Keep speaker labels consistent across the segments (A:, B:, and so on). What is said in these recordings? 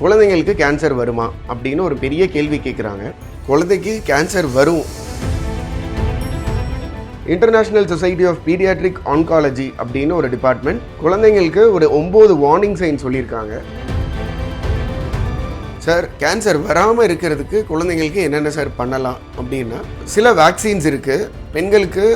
A: குழந்தைங்களுக்கு கேன்சர் வருமா அப்படின்னு ஒரு பெரிய கேள்வி கேட்குறாங்க குழந்தைக்கு கேன்சர் வரும். International society of pediatric oncology அப்படின்னு ஒரு டிபார்ட்மெண்ட் குழந்தைங்களுக்கு ஒரு ஒம்பது வார்னிங் சைன் சொல்லியிருக்காங்க. சார் கேன்சர் வராமல் இருக்கிறதுக்கு குழந்தைங்களுக்கு என்னென்ன சார் பண்ணலாம் அப்படின்னா சில வேக்சின்ஸ் இருக்குது பெண்களுக்கு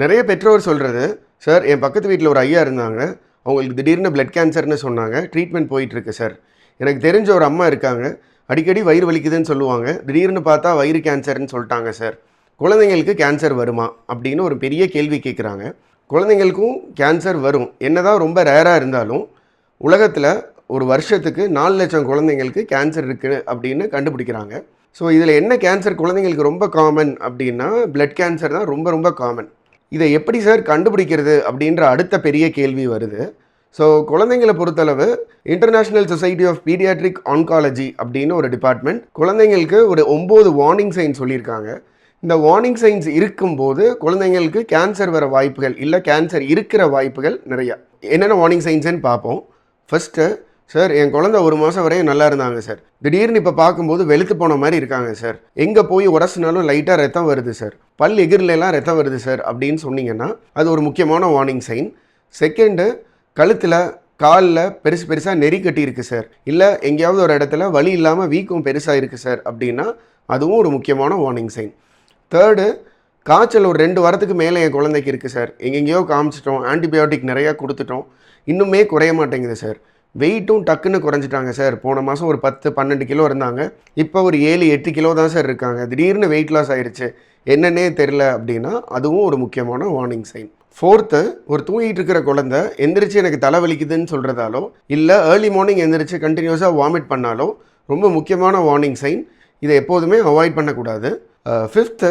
A: நிறைய பெற்றோர் சொல்கிறது சார் என் பக்கத்து வீட்டில் ஒரு ஐயா இருந்தாங்க. அவங்களுக்கு திடீர்னு பிளட் கேன்சர்னு சொன்னாங்க. ட்ரீட்மெண்ட் போயிட்டுருக்கு சார். எனக்கு தெரிஞ்ச ஒரு அம்மா இருக்காங்க. அடிக்கடி வயிறு வலிக்குதுன்னு சொல்லுவாங்க. திடீர்னு பார்த்தா வயிறு கேன்சர்னு சொல்லிட்டாங்க சார். குழந்தைங்களுக்கு கேன்சர் வருமா? அப்படின்னு ஒரு பெரிய கேள்வி கேட்குறாங்க. குழந்தைங்களுக்கும் கேன்சர் வரும். என்னதான் ரொம்ப ரேராக இருந்தாலும் உலகத்தில் ஒரு வருஷத்துக்கு நாலு லட்சம் குழந்தைங்களுக்கு கேன்சர் இருக்குது அப்படின்னு கண்டுபிடிக்கிறாங்க. ஸோ இதில் என்ன கேன்சர் குழந்தைங்களுக்கு ரொம்ப காமன் அப்படின்னா பிளட் கேன்சர் தான் ரொம்ப ரொம்ப காமன் இதை எப்படி சார் கண்டுபிடிக்கிறது அப்படின்ற அடுத்த பெரிய கேள்வி வருது. ஸோ குழந்தைங்களை பொறுத்தளவு international society of pediatric oncology அப்படின்னு ஒரு டிபார்ட்மெண்ட் குழந்தைங்களுக்கு ஒரு ஒம்பது வார்னிங் சைன் சொல்லியிருக்காங்க. இந்த வார்னிங் சைன்ஸ் இருக்கும்போது குழந்தைங்களுக்கு கேன்சர் வர வாய்ப்புகள் இல்லை கேன்சர் இருக்கிற வாய்ப்புகள் நிறையா. என்னென்ன வார்னிங் சைன்ஸ்ன்னு பார்ப்போம். ஃபஸ்ட்டு சார் என் குழந்தை ஒரு மாதம் வரையும் நல்லா இருந்தாங்க சார். திடீர்னு இப்போ பார்க்கும்போது வெளுத்து போன மாதிரி இருக்காங்க சார். எங்கே போய் உரசினாலும் லைட்டாக ரத்தம் வருது சார். பல் எகிரிலெலாம் ரத்தம் வருது சார் அப்படின்னு சொன்னீங்கன்னா அது ஒரு முக்கியமான வார்னிங் சைன் செகண்டு கழுத்தில் காலில் பெருசு பெருசாக நெறி கட்டியிருக்கு சார். இல்லை எங்கேயாவது ஒரு இடத்துல வலி இல்லாமல் வீக்கம் பெருசாக இருக்குது சார் அப்படின்னா அதுவும் ஒரு முக்கியமான வார்னிங் சைன் தேர்டு காய்ச்சல் ஒரு ரெண்டு வாரத்துக்கு மேலே என் குழந்தைக்கு இருக்குது சார். எங்கெங்கேயோ காமிச்சிட்டோம் ஆன்டிபயோட்டிக் நிறையா கொடுத்துட்டோம். இன்னுமே குறைய மாட்டேங்குது சார். வெயிட்டும் டக்குன்னு குறைஞ்சிட்டாங்க சார். போன மாதம் ஒரு பத்து பன்னெண்டு கிலோ இருந்தாங்க. இப்போ ஒரு ஏழு எட்டு கிலோ தான் சார் இருக்காங்க. திடீர்னு வெயிட் லாஸ் ஆயிருச்சு. என்னன்னே தெரில அப்படின்னா அதுவும் ஒரு முக்கியமான வார்னிங் சைன் ஃபோர்த்து ஒரு தூங்கிட்டு இருக்கிற குழந்தை எந்திரிச்சு எனக்கு தலை வலிக்குதுன்னு சொல்கிறதாலோ இல்லை ஏர்லி மார்னிங் எந்திரிச்சு கண்டினியூஸாக வாமிட் பண்ணாலோ ரொம்ப முக்கியமான வார்னிங் சைன் இதை எப்போதுமே அவாய்ட் பண்ணக்கூடாது. ஃபிஃப்த்து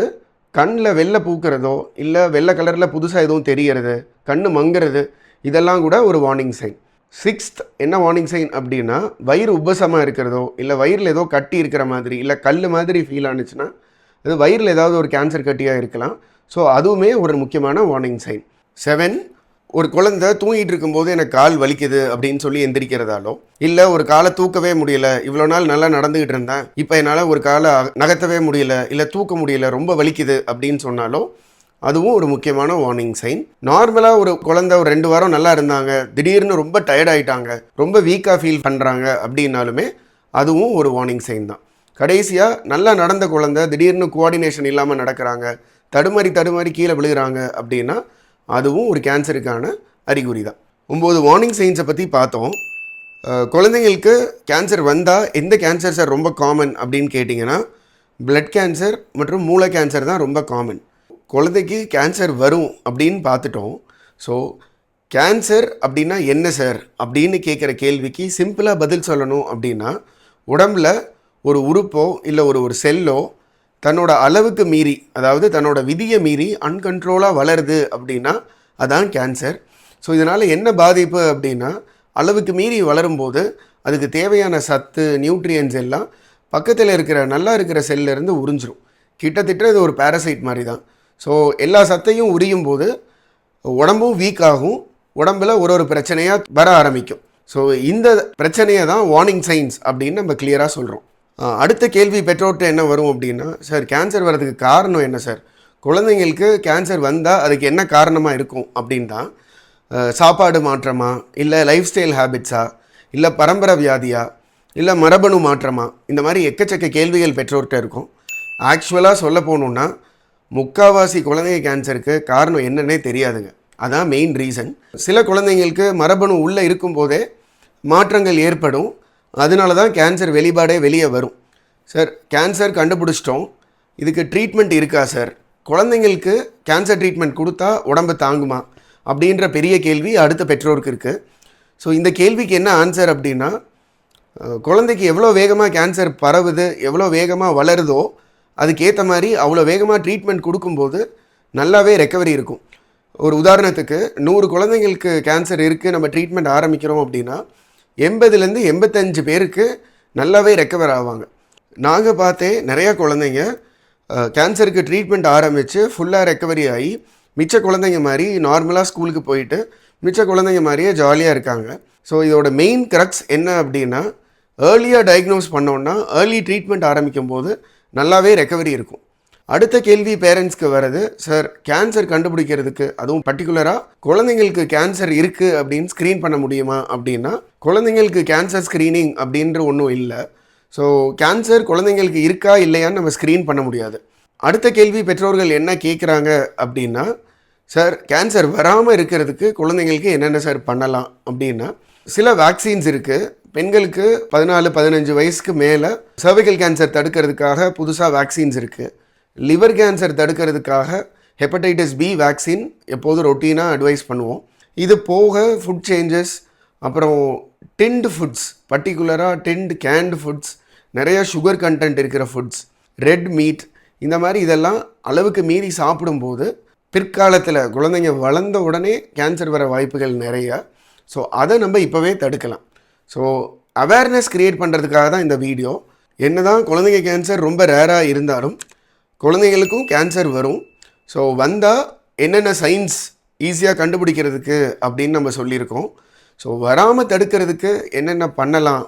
A: கண்ணில் வெள்ளை பூக்கிறதோ இல்லை வெள்ளை கலரில் புதுசாக எதுவும் தெரியறது கண் மங்குறது இதெல்லாம் கூட ஒரு வார்னிங் சைன் சிக்ஸ்த் என்ன வார்னிங் சைன் அப்படின்னா வயிறு உபசமாக இருக்கிறதோ இல்லை வயிறில் ஏதோ கட்டி இருக்கிற மாதிரி இல்லை கல் மாதிரி ஃபீல் ஆனுச்சுன்னா அது வயிறில் ஏதாவது ஒரு கேன்சர் கட்டியாக இருக்கலாம். ஸோ அதுவுமே ஒரு முக்கியமான வார்னிங் சைன் செவன் ஒரு குழந்தை தூங்கிட்டு இருக்கும்போது எனக்கு கால் வலிக்குது அப்படின்னு சொல்லி எந்திரிக்கிறதாலோ இல்லை ஒரு காலை தூக்கவே முடியல இவ்வளோ நாள் நல்லா நடந்துக்கிட்டு இருந்தேன் இப்போ என்னால் ஒரு காலை நகர்த்தவே முடியல இல்லை தூக்க முடியல ரொம்ப வலிக்குது அப்படின்னு சொன்னாலோ அதுவும் ஒரு முக்கியமான வார்னிங் சைன் நார்மலாக ஒரு குழந்தை ஒரு ரெண்டு வாரம் நல்லா இருந்தாங்க திடீர்னு ரொம்ப டயர்ட் ஆகிட்டாங்க ரொம்ப வீக்காக ஃபீல் பண்ணுறாங்க அப்படின்னாலுமே அதுவும் ஒரு வார்னிங் சைன் தான். கடைசியாக நல்லா நடந்த குழந்தை திடீர்னு கோஆர்டினேஷன் இல்லாமல் நடக்கிறாங்க தடுமாறி தடுமாறி கீழே விழுகிறாங்க அப்படின்னா அதுவும் ஒரு கேன்சருக்கான அறிகுறி தான். ஒம்பது வார்னிங் சைன்ஸை பற்றி பார்த்தோம். குழந்தைங்களுக்கு கேன்சர் வந்தால் எந்த கேன்சர் சார் ரொம்ப காமன் அப்படின்னு கேட்டிங்கன்னா பிளட் கேன்சர் மற்றும் மூளை கேன்சர் தான் ரொம்ப காமன் குழந்தைக்கு கேன்சர் வரும் அப்படின்னு பார்த்துட்டோம். ஸோ கேன்சர் அப்படின்னா என்ன சார் அப்படின்னு கேட்குற கேள்விக்கு சிம்பிளாக பதில் சொல்லணும் அப்படின்னா உடம்புல ஒரு உறுப்போ இல்லை ஒரு ஒரு செல்லோ தன்னோட அளவுக்கு மீறி அதாவது தன்னோட விதியை மீறி அன்கண்ட்ரோலாக வளருது அப்படின்னா அதான் கேன்சர் ஸோ இதனால் என்ன பாதிப்பு அப்படின்னா அளவுக்கு மீறி வளரும்போது அதுக்கு தேவையான சத்து நியூட்ரியன்ஸ் எல்லாம் பக்கத்தில் இருக்கிற நல்லா இருக்கிற செல்லிருந்து உறிஞ்சிரும். கிட்டத்தட்ட இது ஒரு பேரசைட் மாதிரி தான் ஸோ எல்லா சத்தையும் உரியும் போது உடம்பும் வீக் ஆகும். உடம்பில் ஒரு ஒரு பிரச்சனையாக வர ஆரம்பிக்கும். ஸோ இந்த பிரச்சனையை தான் வார்னிங் சைன்ஸ் அப்படின்னு நம்ம கிளியராக சொல்கிறோம் அடுத்த கேள்வி பெற்றோர்கிட்ட என்ன வரும் அப்படின்னா சார் கேன்சர் வர்றதுக்கு காரணம் என்ன சார்? குழந்தைங்களுக்கு கேன்சர் வந்தால் அதுக்கு என்ன காரணமாக இருக்கும்? அப்படின்னா தான். சாப்பாடு மாற்றமா? இல்லை லைஃப் ஸ்டைல் ஹேபிட்ஸா இல்லை பரம்பரை வியாதியா? இல்லை மரபணு மாற்றமா? இந்த மாதிரி எக்கச்சக்க கேள்விகள் பெற்றோர்கிட்ட இருக்கும். ஆக்சுவலாக சொல்ல போகணுன்னா முக்காவாசி குழந்தைங்க கேன்சருக்கு காரணம் என்னன்னே தெரியாதுங்க. அதான் மெயின் ரீசன் சில குழந்தைங்களுக்கு மரபணு உள்ளே இருக்கும்போதே மாற்றங்கள் ஏற்படும். அதனால தான் கேன்சர் வெளிப்பாடே வெளியே வரும். சார் கேன்சர் கண்டுபிடிச்சிட்டோம். இதுக்கு ட்ரீட்மெண்ட் இருக்கா சார் குழந்தைங்களுக்கு கேன்சர் ட்ரீட்மெண்ட் கொடுத்தா உடம்பு தாங்குமா? அப்படின்ற பெரிய கேள்வி அடுத்த பெற்றோருக்கு இருக்குது ஸோ இந்த கேள்விக்கு என்ன ஆன்சர் அப்படின்னா குழந்தைக்கு எவ்வளோ வேகமாக கேன்சர் பரவுது எவ்வளோ வேகமாக வளருதோ அதுக்கேற்ற மாதிரி அவ்வளோ வேகமாக ட்ரீட்மெண்ட் கொடுக்கும்போது நல்லாவே ரெக்கவரி இருக்கும். ஒரு உதாரணத்துக்கு நூறு குழந்தைங்களுக்கு கேன்சர் இருக்குது நம்ம ட்ரீட்மெண்ட் ஆரம்பிக்கிறோம் அப்படின்னா எண்பதுலேருந்து எண்பத்தஞ்சு பேருக்கு நல்லாவே ரெக்கவர் ஆவாங்க. நாங்கள் பார்த்தே நிறையா குழந்தைங்க கேன்சருக்கு ட்ரீட்மெண்ட் ஆரம்பித்து ஃபுல்லாக ரெக்கவரி ஆகி மிச்ச குழந்தைங்க மாதிரி நார்மலாக ஸ்கூலுக்கு போயிட்டு மிச்ச குழந்தைங்க மாதிரியே ஜாலியாக இருக்காங்க. ஸோ இதோட மெயின் கிரக்ஸ் என்ன அப்படின்னா ஏர்லியாக டயக்னோஸ் பண்ணோன்னா ஏர்லி ட்ரீட்மெண்ட் ஆரம்பிக்கும் போது நல்லாவே ரெக்கவரி இருக்கும். அடுத்த கேள்வி பேரண்ட்ஸ்க்கு வர்றது சார் கேன்சர் கண்டுபிடிக்கிறதுக்கு அதுவும் பர்டிகுலராக குழந்தைங்களுக்கு கேன்சர் இருக்குது அப்படின்னு ஸ்க்ரீன் பண்ண முடியுமா? அப்படின்னா குழந்தைங்களுக்கு கேன்சர் ஸ்க்ரீனிங் அப்படின்ற ஒன்றும் இல்லை. ஸோ கேன்சர் குழந்தைங்களுக்கு இருக்கா இல்லையான்னு நம்ம ஸ்க்ரீன் பண்ண முடியாது. அடுத்த கேள்வி பெற்றோர்கள் என்ன கேட்குறாங்க அப்படின்னா சார் கேன்சர் வராமல் இருக்கிறதுக்கு குழந்தைங்களுக்கு என்னென்ன சார் பண்ணலாம்? அப்படின்னா சில வேக்சின்ஸ் இருக்குது பெண்களுக்கு பதினாலு பதினஞ்சு வயசுக்கு மேலே cervical கேன்சர் தடுக்கிறதுக்காக புதுசாக வேக்சின்ஸ் இருக்குது லிவர் கேன்சர் தடுக்கிறதுக்காக ஹெப்படைட்டிஸ் பி வேக்சின் எப்போதும் ரொட்டீனாக அட்வைஸ் பண்ணுவோம். இது போக ஃபுட் சேஞ்சஸ் அப்புறம் டின்டு ஃபுட்ஸ் பர்டிகுலராக டின்டு கேன்டு ஃபுட்ஸ் நிறைய சுகர் கண்டென்ட் இருக்கிற ஃபுட்ஸ் ரெட் மீட் இந்த மாதிரி இதெல்லாம் அளவுக்கு மீறி சாப்பிடும்போது பிற்காலத்தில் குழந்தைங்க வளர்ந்த உடனே கேன்சர் வர வாய்ப்புகள் நிறையா. ஸோ அதை நம்ம இப்போவே தடுக்கலாம். ஸோ அவேர்னஸ் க்ரியேட் பண்ணுறதுக்காக தான் இந்த வீடியோ என்ன தான் குழந்தைங்க கேன்சர் ரொம்ப ரேராக இருந்தாலும் குழந்தைங்களுக்கும் கேன்சர் வரும். ஸோ வந்தால் என்னென்ன சைன்ஸ் ஈஸியாக கண்டுபிடிக்கிறதுக்கு அப்படின்னு நம்ம சொல்லியிருக்கோம். ஸோ வராமல் தடுக்கிறதுக்கு என்னென்ன பண்ணலாம்?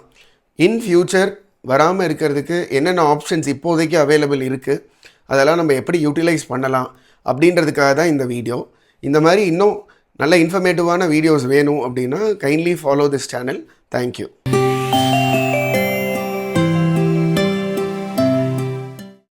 A: இன் ஃப்யூச்சர் வராமல் இருக்கிறதுக்கு என்னென்ன ஆப்ஷன்ஸ் இப்போதைக்கு அவைலபிள் இருக்குது அதெல்லாம் நம்ம எப்படி யூட்டிலைஸ் பண்ணலாம்? அப்படின்றதுக்காக தான் இந்த வீடியோ இந்த மாதிரி இன்னும் நல்ல இன்ஃபர்மேட்டிவான வீடியோஸ் வேணும் அப்படின்னா kindly follow this channel Thank you.